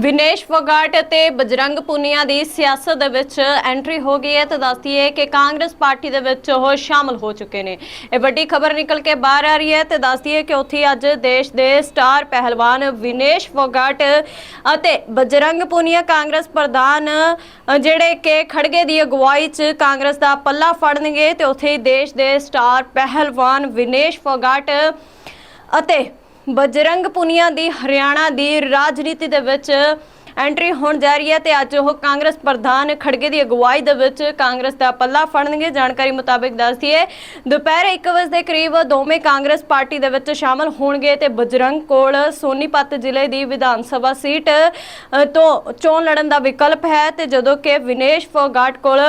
ਵਿਨੇਸ਼ ਫੋਗਾਟ ਅਤੇ ਬਜਰੰਗ ਪੁਨੀਆ ਦੀ ਸਿਆਸਤ ਦੇ ਵਿੱਚ ਐਂਟਰੀ ਹੋ ਗਈ ਹੈ। ਤੇ ਦੱਸਦੀ ਹੈ ਕਿ ਕਾਂਗਰਸ ਪਾਰਟੀ ਦੇ ਵਿੱਚ ਉਹ ਸ਼ਾਮਲ ਹੋ ਚੁੱਕੇ ਨੇ। ਇਹ ਵੱਡੀ ਖਬਰ ਨਿਕਲ ਕੇ ਬਾਹਰ ਆ ਰਹੀ ਹੈ। ਤੇ ਦੱਸਦੀ ਹੈ ਕਿ ਉੱਥੇ ਅੱਜ ਦੇਸ਼ ਦੇ ਸਟਾਰ ਪਹਿਲਵਾਨ ਵਿਨੇਸ਼ ਫੋਗਾਟ ਅਤੇ ਬਜਰੰਗ ਪੁਨੀਆ ਕਾਂਗਰਸ ਪ੍ਰਧਾਨ ਜਿਹੜੇ ਕਿ ਖੜਗੇ ਦੀ ਅਗਵਾਈ 'ਚ ਕਾਂਗਰਸ ਦਾ ਪੱਲਾ ਫੜਨਗੇ। ਤੇ ਉੱਥੇ ਦੇਸ਼ ਦੇ ਸਟਾਰ ਪਹਿਲਵਾਨ ਵਿਨੇਸ਼ ਫੋਗਾਟ ਅਤੇ ਬਜਰੰਗ ਪੁਨੀਆ ਦੀ ਹਰਿਆਣਾ ਦੀ ਰਾਜਨੀਤੀ ਦੇ ਵਿੱਚ ਐਂਟਰੀ ਹੋਣ ਜਾ ਰਹੀ ਹੈ ਤੇ ਅੱਜ ਉਹ ਕਾਂਗਰਸ ਪ੍ਰਧਾਨ ਖੜਗੇ ਦੀ ਅਗਵਾਈ ਦੇ ਵਿੱਚ ਕਾਂਗਰਸ ਦਾ ਪੱਲਾ ਫੜਨਗੇ। ਜਾਣਕਾਰੀ ਮੁਤਾਬਕ ਦੱਸਦੀ ਹੈ ਦੁਪਹਿਰ 1 ਵਜੇ ਦੇ ਕਰੀਬ ਦੋਵੇਂ ਕਾਂਗਰਸ ਪਾਰਟੀ ਦੇ ਵਿੱਚ ਸ਼ਾਮਲ ਹੋਣਗੇ ਤੇ ਬਜਰੰਗ ਕੋਲ ਸੋਨੀਪਤ ਜ਼ਿਲ੍ਹੇ ਦੀ ਵਿਧਾਨ ਸਭਾ ਸੀਟ ਤੋਂ ਚੋਣ ਲੜਨ ਦਾ ਵਿਕਲਪ ਹੈ ਤੇ ਜਦੋਂ ਕਿ ਵਿਨੇਸ਼ ਫੋਗਾਟ ਕੋਲ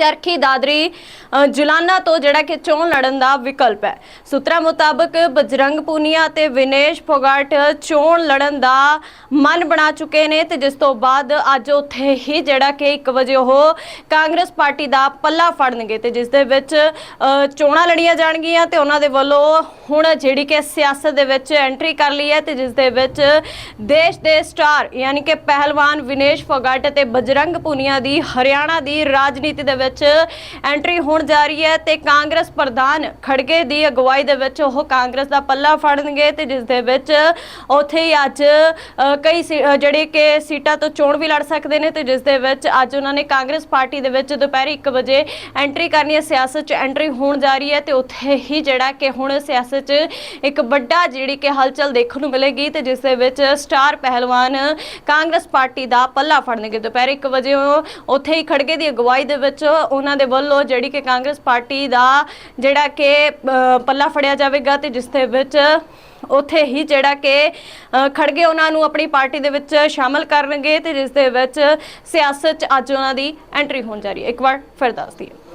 ਚਰਖੀ ਦਾਦਰੀ ਅ, ਜੁਲਾਨਾ ਤੋਂ ਜਿਹੜਾ ਕਿ ਚੋਣ ਲੜਨ ਦਾ ਵਿਕਲਪ ਹੈ। ਸੂਤਰਾਂ ਮੁਤਾਬਕ ਬਜਰੰਗ ਪੂਨੀਆ ਤੇ ਵਿਨੇਸ਼ ਫੋਗਾਟ ਚੋਣ ਲੜਨ ਦਾ ਮਨ ਬਣਾ ਚੁੱਕੇ ਨੇ ਤੇ ਜਿਸ ਤੋਂ ਬਾਅਦ ਅੱਜ ਉੱਥੇ ਹੀ ਜਿਹੜਾ ਕਿ 1 ਵਜੇ ਉਹ ਕਾਂਗਰਸ ਪਾਰਟੀ ਦਾ ਪੱਲਾ ਫੜਨਗੇ ਤੇ ਜਿਸ ਦੇ ਵਿੱਚ ਚੋਣਾਂ ਲੜੀਆਂ ਜਾਣਗੀਆਂ ਤੇ ਉਹਨਾਂ ਦੇ ਵੱਲੋਂ ਹੁਣ ਜਿਹੜੀ ਕਿ ਸਿਆਸਤ ਦੇ ਵਿੱਚ ਐਂਟਰੀ ਕਰ ਲਈ ਹੈ ਤੇ ਜਿਸ ਦੇ ਵਿੱਚ ਦੇਸ਼ ਦੇ ਸਟਾਰ ਯਾਨੀ ਕਿ ਪਹਿਲਵਾਨ ਵਿਨੇਸ਼ ਫੋਗਾਟ ਅਤੇ ਬਜਰੰਗ ਪੁਨੀਆ ਦੀ ਹਰਿਆਣਾ ਦੀ ਰਾਜਨੀਤੀ ਦੇ ਵਿੱਚ ਐਂਟਰੀ ਹੋਣ ਜਾ ਰਹੀ ਹੈ ਤੇ ਕਾਂਗਰਸ ਪ੍ਰਧਾਨ ਖੜਗੇ ਦੀ ਅਗਵਾਈ ਦੇ ਵਿੱਚ ਉਹ ਕਾਂਗਰਸ ਦਾ ਪੱਲਾ ਫੜਨਗੇ ਤੇ ਜਿਸ ਦੇ ਵਿੱਚ ਉੱਥੇ ਹੀ ਅੱਜ ਕਈ ਸੀ- ਜਿਹੜੇ ਕਿ ਸੀਟਾਂ ਤੋਂ ਚੋਣ ਵੀ ਲੜ ਸਕਦੇ ਨੇ ਤੇ ਜਿਸ ਦੇ ਵਿੱਚ ਅੱਜ ਉਹਨਾਂ ਨੇ ਕਾਂਗਰਸ ਪਾਰਟੀ ਦੇ ਵਿੱਚ ਦੁਪਹਿਰ 1 ਵਜੇ ਐਂਟਰੀ ਕਰਨੀ ਹੈ, ਸਿਆਸਤ 'ਚ ਐਂਟਰੀ ਹੋਣ ਜਾ ਰਹੀ ਹੈ ਤੇ ਉੱਥੇ ਹੀ ਜਿਹੜਾ ਕਿ ਹੁਣ ਸਿਆਸਤ 'ਚ ਇੱਕ ਵੱਡਾ ਜਿਹੜੀ ਕਿ ਹਲਚਲ ਦੇਖਣ ਨੂੰ ਮਿਲੇਗੀ ਤੇ ਜਿਸ ਦੇ ਵਿੱਚ ਸਟਾਰ ਪਹਿਲਵਾਨ ਕਾਂਗਰਸ ਪਾਰਟੀ ਦਾ ਪੱਲਾ ਫੜਨਗੇ। ਦੁਪਹਿਰ 1 ਵਜੇ ਉੱਥੇ ਹੀ ਖੜਗੇ ਦੀ ਅਗਵਾਈ ਦੇ ਵਿੱਚ ਉਹਨਾਂ ਦੇ ਵੱਲੋਂ ਜਿਹੜੀ ਕਿ ਕਾਂਗਰਸ ਪਾਰਟੀ ਦਾ ਜਿਹੜਾ ਕਿ ਅ, ਪੱਲਾ ਫੜਿਆ ਜਾਵੇਗਾ ਤੇ ਜਿਸ ਦੇ ਵਿੱਚ ਉੱਥੇ ਹੀ ਜਿਹੜਾ ਕਿ ਖੜਗੇ ਉਹਨਾਂ ਨੂੰ ਆਪਣੀ ਪਾਰਟੀ ਦੇ ਵਿੱਚ ਸ਼ਾਮਲ ਕਰਨਗੇ ਤੇ ਜਿਸ ਦੇ ਵਿੱਚ ਸਿਆਸਤ 'ਚ ਅੱਜ ਉਹਨਾਂ ਦੀ ਐਂਟਰੀ ਹੋਣ ਜਾ ਰਹੀ ਹੈ। ਇੱਕ ਵਾਰ ਫਿਰ ਦੱਸਦੀ ਦਈਏ